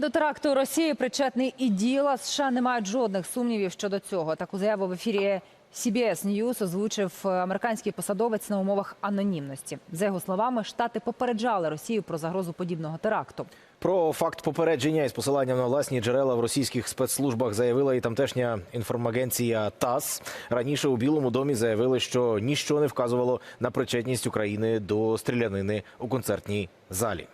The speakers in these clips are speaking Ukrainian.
До теракту Росії причетний і діла. США не мають жодних сумнівів щодо цього. Таку заяву в ефірі CBS News озвучив е, американський посадовець на умовах анонімності. За його словами, штати попереджали Росію про загрозу подібного теракту. Про факт попередження із посиланням на власні джерела в російських спецслужбах заявила і тамтешня інформагенція ТАСС. Раніше у Білому домі заявили, що ніщо не вказувало на причетність України до стрілянини у концертній залі.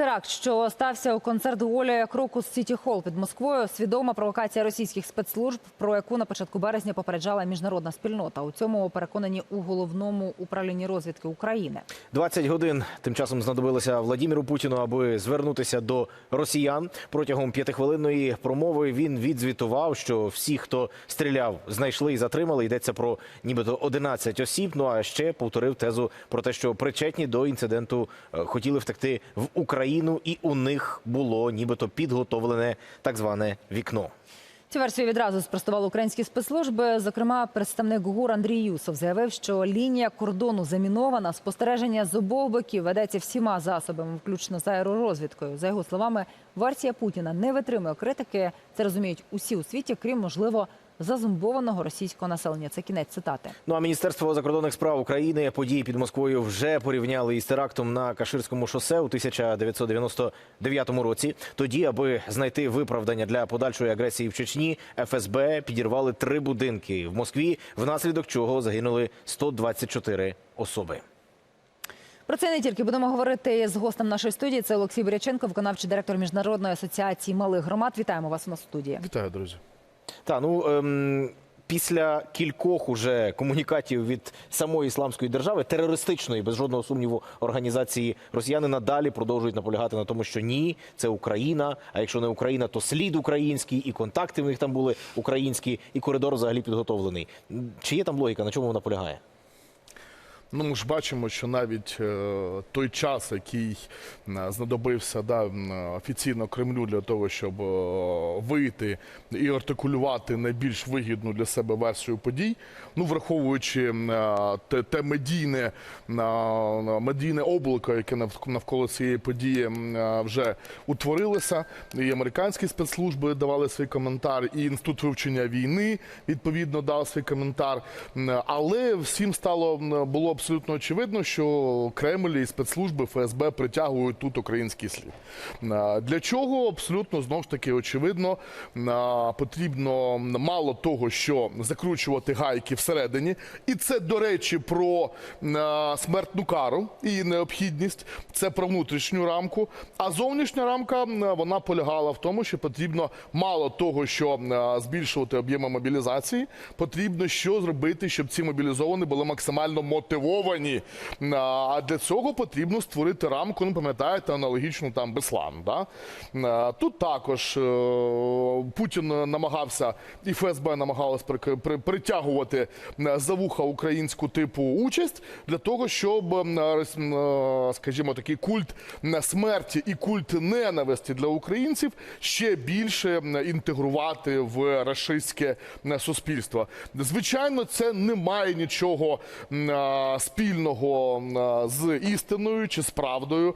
Теракт, що стався у концерт Уолі Крокус Сіті Холл під Москвою, свідома провокація російських спецслужб, про яку на початку березня попереджала міжнародна спільнота. У цьому переконані у головному управлінні розвідки України. 20 годин тим часом знадобилося Владіміру Путіну, аби звернутися до росіян. Протягом п'ятихвилинної промови він відзвітував, що всі, хто стріляв, знайшли і затримали. Йдеться про нібито 11 осіб. Ну а ще повторив тезу про те, що причетні до інциденту е, хотіли втекти в Україну, і у них було нібито підготовлене так зване вікно. Цю версію відразу спростували українські спецслужби. Зокрема, представник ГУР Андрій Юсов заявив, що лінія кордону замінована. Спостереження з обох боків ведеться всіма засобами, включно з аеророзвідкою. За його словами, версія Путіна не витримує критики. Це розуміють усі у світі, крім можливо зазумбованого російського населення. Це кінець цитати. Ну а Міністерство закордонних справ України події під Москвою вже порівняли із терактом на Каширському шосе у 1999 році. Тоді, аби знайти виправдання для подальшої агресії в Чечні, ФСБ підірвали три будинки в Москві, внаслідок чого загинули 124 особи. Про це не тільки будемо говорити з гостем нашої студії. Це Олексій Боряченко, виконавчий директор міжнародної асоціації малих громад. Вітаємо вас у нас в студії. Вітаю, друзі. Та ну ем, після кількох уже комунікатів від самої ісламської держави, терористичної, без жодного сумніву, організації росіяни надалі продовжують наполягати на тому, що ні, це Україна. А якщо не Україна, то слід український, і контакти в них там були українські, і коридор взагалі підготовлений. Чи є там логіка? На чому вона полягає? Ну, ми ж бачимо, що навіть е, той час, який е, знадобився да, офіційно Кремлю для того, щоб е, вийти і артикулювати найбільш вигідну для себе версію подій, ну враховуючи те, те медійне, медійне облако, яке нав- навколо цієї події вже утворилося, і американські спецслужби давали свій коментар, і інститут вивчення війни відповідно дав свій коментар. Але всім стало було абсолютно очевидно, що Кремль і спецслужби ФСБ притягують тут український слід. Для чого абсолютно знову ж таки очевидно потрібно мало того, що закручувати гайки всередині, і це до речі про смертну кару і необхідність. Це про внутрішню рамку. А зовнішня рамка вона полягала в тому, що потрібно мало того, що збільшувати об'єми мобілізації, потрібно що зробити, щоб ці мобілізовані були максимально мотивовані. Е, А для цього потрібно створити рамку. Ну пам'ятаєте, аналогічну там Беслан. Да? Тут також е, Путін намагався і ФСБ при- притягувати е, за вуха українську типу участь для того, щоб, е, скажімо, такий культ смерті і культ ненависті для українців ще більше інтегрувати в рашистське суспільство. Звичайно, це не має нічого спільного з істиною чи з правдою.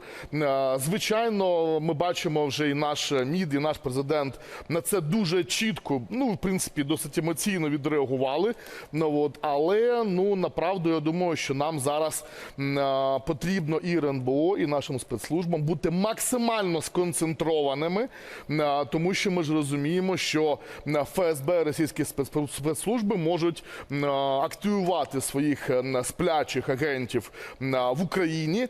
Звичайно, ми бачимо вже і наш МІД, і наш президент на це дуже чітко, ну в принципі, досить емоційно відреагували. Ну от, але ну направду я думаю, що нам зараз потрібно і РНБО, і нашим спецслужбам бути максимально сконцентрованими, тому що ми ж розуміємо, що ФСБ російські спец- спецслужби можуть активувати своїх е, сплячих агентів м, в Україні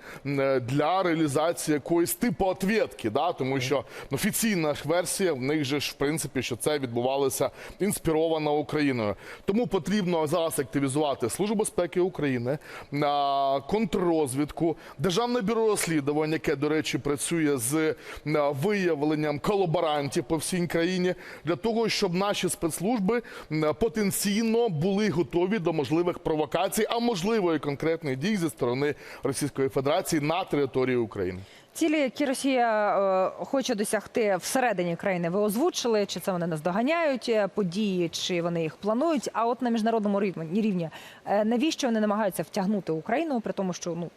для реалізації якоїсь типу отвєтки, да? тому що офіційна версія в них же ж в принципі, що це відбувалося інспіровано Україною. Тому потрібно зараз активізувати Службу безпеки України, на контррозвідку, Державне бюро розслідувань, яке, до речі, працює з е, виявленням колаборантів по всій країні, для того, щоб наші спецслужби потенційно були готові до можливих провокацій, а можливо і конкретних дій зі сторони Російської Федерації на території України. Цілі, які Росія е, хоче досягти всередині країни, ви озвучили, чи це вони наздоганяють е, події, чи вони їх планують. А от на міжнародному рівні е, навіщо вони намагаються втягнути Україну, при тому, що ну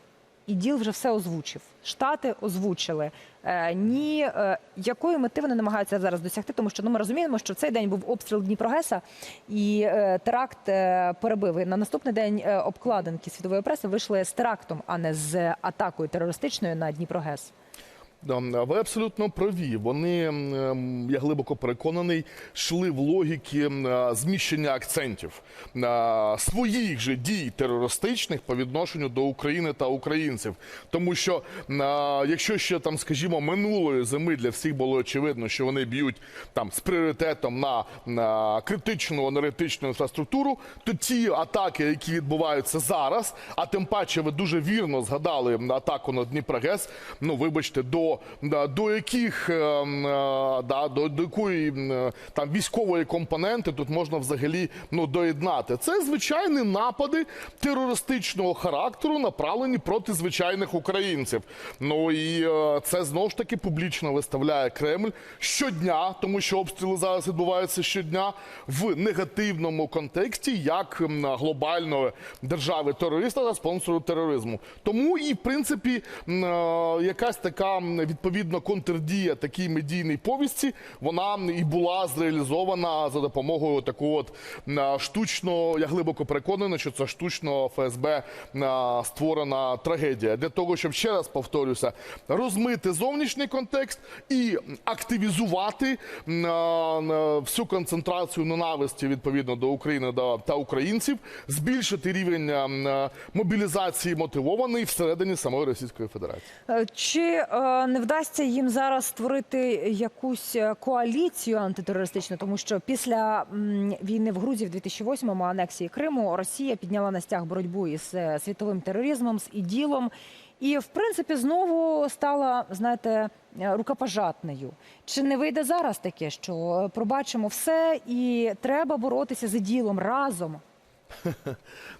і ДІЛ вже все озвучив. Штати озвучили. Е, ні, е, якої мети вони намагаються зараз досягти, тому що ну, ми розуміємо, що цей день був обстріл Дніпрогеса і е, теракт перебив. І на наступний день обкладинки світової преси вийшли з терактом, а не з атакою терористичною на Дніпрогес. Ви абсолютно праві. Вони, ем, я глибоко переконаний, йшли в логіки е, зміщення акцентів е, своїх же дій терористичних по відношенню до України та українців. Тому що е, якщо ще там, скажімо, минулої зими для всіх було очевидно, що вони б'ють там з пріоритетом на, на критичну енергетичну інфраструктуру, то ті атаки, які відбуваються зараз, а тим паче ви дуже вірно згадали атаку на Дніпрогес, ну вибачте, до, да, до яких е, е, да, до, якої е, там військової компоненти тут можна взагалі ну доєднати. Це звичайні напади терористичного характеру, направлені проти звичайних українців. Ну і це знову ж таки публічно виставляє Кремль щодня, тому що обстріли зараз відбуваються щодня в негативному контексті як глобальної держави терориста та спонсору тероризму. Тому і в принципі якась така відповідно контрдія такій медійній повісті, вона і була зреалізована за допомогою такого от м, штучно. Я глибоко переконаний, що це штучно ФСБ створена трагедія для того, щоб ще раз повторюся, розмити зовнішній контекст і активізувати е, всю концентрацію ненависті відповідно до України та українців, збільшити рівень мобілізації мотивований всередині самої Російської Федерації. Е, Чи е, не вдасться їм зараз створити якусь е, коаліцію антитерористичну, тому що після війни в Грузії в 2008-му анексії Криму Росія підняла на стяг боротьбу із е, світовим тероризмом, з іділом. І в принципі знову стала, знаєте, е, рукопожатною. Чи не вийде зараз таке, що пробачимо все і треба боротися з іділом разом?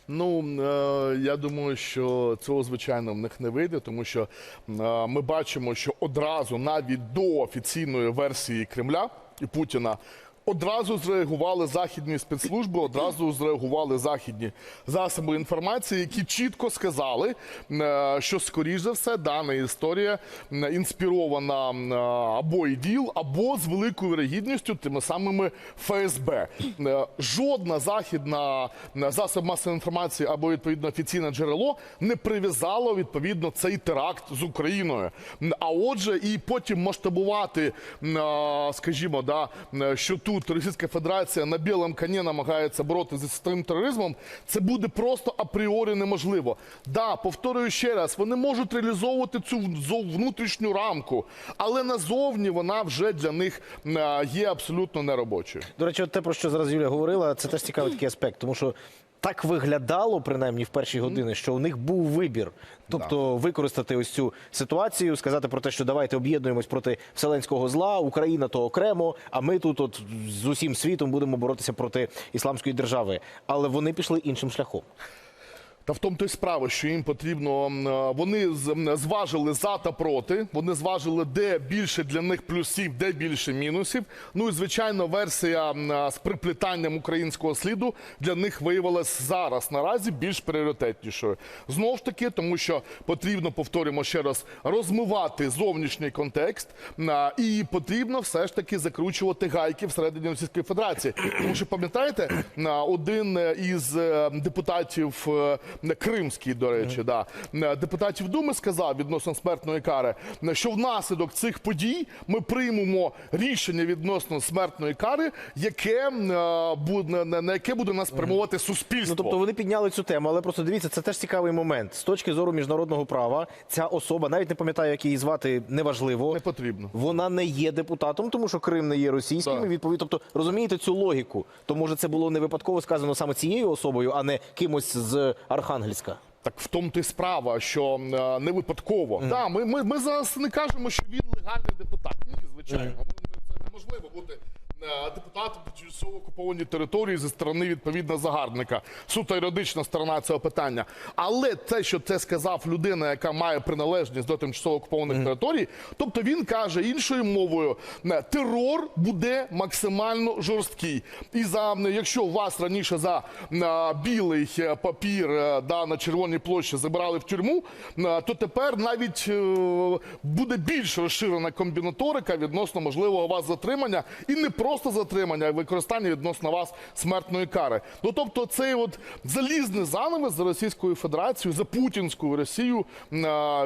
Ну е, я думаю, що цього звичайно в них не вийде, тому що е, ми бачимо, що одразу навіть до офіційної версії Кремля і Путіна. Одразу зреагували західні спецслужби, одразу зреагували західні засоби інформації, які чітко сказали, е, що скоріш за все дана історія інспірована або іділ, або з великою вірогідністю тими самими ФСБ. Е, Жодна західна засоб масової інформації або відповідно офіційне джерело не прив'язало відповідно цей теракт з Україною. А отже, і потім масштабувати, скажімо, да, що тут Російська Федерація на білому коні намагається боротися зі цим тероризмом, це буде просто апріорі неможливо. Да, повторюю ще раз, вони можуть реалізовувати цю внутрішню рамку, але назовні вона вже для них є абсолютно неробочою. До речі, те, про що зараз Юля говорила, це теж цікавий такий аспект, тому що так виглядало, принаймні в перші години, що у них був вибір. Тобто використати ось цю ситуацію, сказати про те, що давайте об'єднуємось проти вселенського зла, Україна то окремо, а ми тут от з усім світом будемо боротися проти ісламської держави. Але вони пішли іншим шляхом. Та в тому то й справа, що їм потрібно. е, Вони зважили за та проти. Вони зважили, де більше для них плюсів, де більше мінусів. Ну і звичайно, версія е, з приплітанням українського сліду для них виявилась зараз наразі більш пріоритетнішою. Знову ж таки, тому що потрібно, повторюємо ще раз, розмивати зовнішній контекст, е, і потрібно все ж таки закручувати гайки всередині Російської Федерації. Тому що пам'ятаєте, один із депутатів кримський, до речі, да е, депутатів Думи сказав відносно смертної кари, е, що внаслідок цих подій ми приймемо рішення відносно смертної кари, яке е, буде на на яке буде нас спрямувати суспільство. Ну тобто вони підняли цю тему, але просто дивіться, це теж цікавий момент. З точки зору міжнародного права, ця особа, навіть не пам'ятаю, як її звати, неважливо. Не потрібно. Вона не є депутатом, тому що Крим не є російським. І Відповідно, тобто розумієте цю логіку. То може це було не випадково сказано саме цією особою, а не кимось з Архангельська. Так в тому ти справа, що е, не випадково. Да, ми, ми, ми зараз не кажемо, що він легальний депутат. Ні, звичайно. Ну, Це неможливо бути депутатом чи тимчасово окуповані території зі сторони відповідно загарбника. Суто юридична сторона цього питання. Але те, що це сказав людина, яка має приналежність до тимчасово окупованих територій, тобто він каже іншою мовою, терор буде максимально жорсткий. І за якщо вас раніше за е, білий е, папір е, да, на червоній площі забирали в тюрму, е, то тепер навіть е, буде більш розширена комбінаторика відносно можливого вас затримання, і не просто затримання, а використання відносно вас смертної кари. Ну тобто, цей от залізний занавес за Російською Федерацією, за путінською Росію,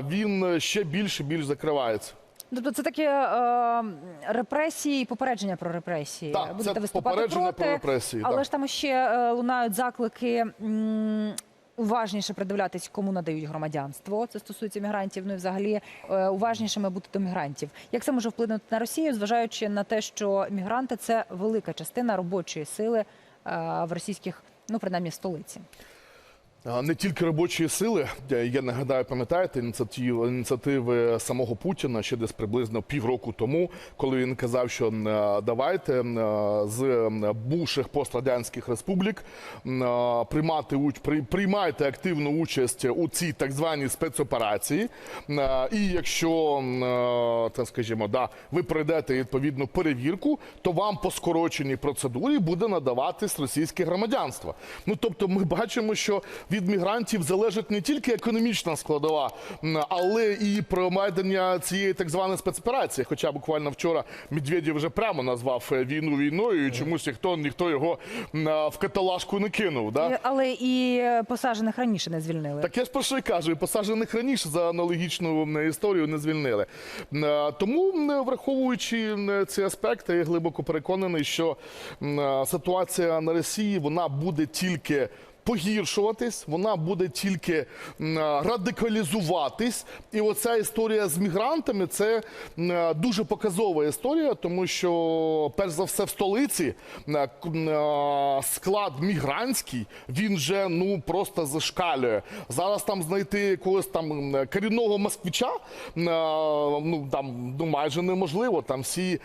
він ще більше більш закривається. Тобто це такі е, репресії попередження про репресії. Так, Будете це виступати попередження проти, про репресії, Але так. ж там ще е, лунають заклики. Уважніше придивлятись, кому надають громадянство. Це стосується мігрантів. Ну і взагалі е, уважнішими бути до мігрантів. Як це може вплинути на Росію, зважаючи на те, що мігранти це велика частина робочої сили е, в російських, ну принаймні столиці. Не тільки робочої сили, Я- я нагадаю, пам'ятаєте ініціативи, самого Путіна ще десь приблизно півроку тому, коли він казав, що е, давайте е, з бувших пострадянських республік е, приймати приймайте активну участь у цій так званій спецоперації. Е, І якщо е, так скажімо, да, ви пройдете відповідну перевірку, то вам по скороченій процедурі буде надаватись російське громадянство. Ну тобто, ми бачимо, що від мігрантів залежить не тільки економічна складова, але і проведення цієї так званої спецоперації. Хоча буквально вчора Медведєв вже прямо назвав е, війну війною, і чомусь ніхто ніхто його в каталажку не кинув. Да? Але і е, посаджених раніше не звільнили. Так я ж про що й кажу, і посаджених раніше за аналогічну історію не звільнили. Е, Тому, враховуючи ці аспекти, я глибоко переконаний, що е, ситуація на Росії вона буде тільки. Погіршуватись, вона буде тільки е, радикалізуватись, і оця історія з мігрантами це е, дуже показова історія, тому що перш за все в столиці е, склад мігрантський він вже ну просто зашкалює. Зараз там знайти якогось там корінного москвича ну там ну майже неможливо. Там всі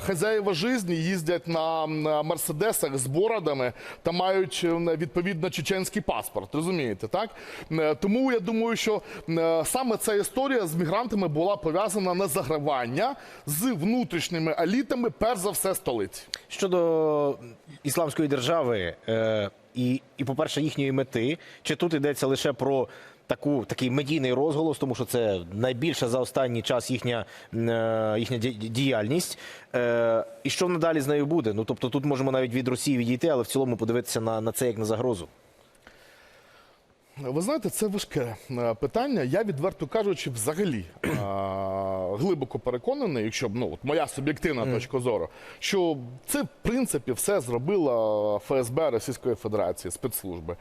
хазяїва житті їздять на мерседесах з бородами та мають відповідно чеченський паспорт. Розумієте, так Е, тому я думаю, що е, саме ця історія з мігрантами була пов'язана на загравання з внутрішніми елітами, перш за все столиці. Щодо ісламської держави е, і, і, по-перше, їхньої мети, чи тут йдеться лише про таку, такий медійний розголос, тому що це найбільша за останній час їхня, е, їхня діяльність. Е, і що надалі з нею буде? Ну тобто тут можемо навіть від Росії відійти, але в цілому подивитися на, на це як на загрозу. Ви знаєте, це важке е, питання. Я відверто кажучи, взагалі е, глибоко переконаний, якщо б ну от моя суб'єктивна точка зору, що це в принципі все зробила ФСБ Російської Федерації, спецслужби.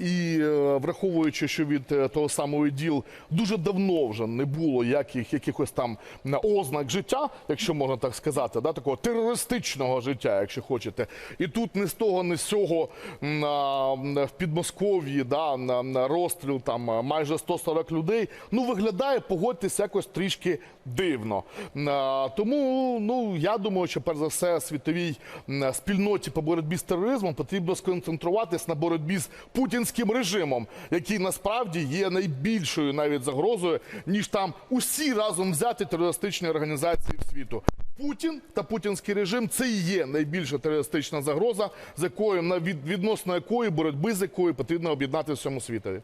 І е, враховуючи, що від е, того самого іділ дуже давно вже не було яких, якихось там ознак життя, якщо можна так сказати, да, такого терористичного життя, якщо хочете. І тут не з того, не з цього м, а, в Підмосков'ї, да, на, на розстріл там майже 140 людей. Ну, виглядає, погодьтесь, якось трішки дивно. Тому ну, я думаю, що перш за все світовій спільноті по боротьбі з тероризмом потрібно сконцентруватись на боротьбі з путінським режимом, який насправді є найбільшою навіть загрозою, ніж там усі разом взяті терористичні організації світу. Путін та путінський режим це і є найбільша терористична загроза, з якою на відносно якої боротьби з якою потрібно об'єднати всьому світові.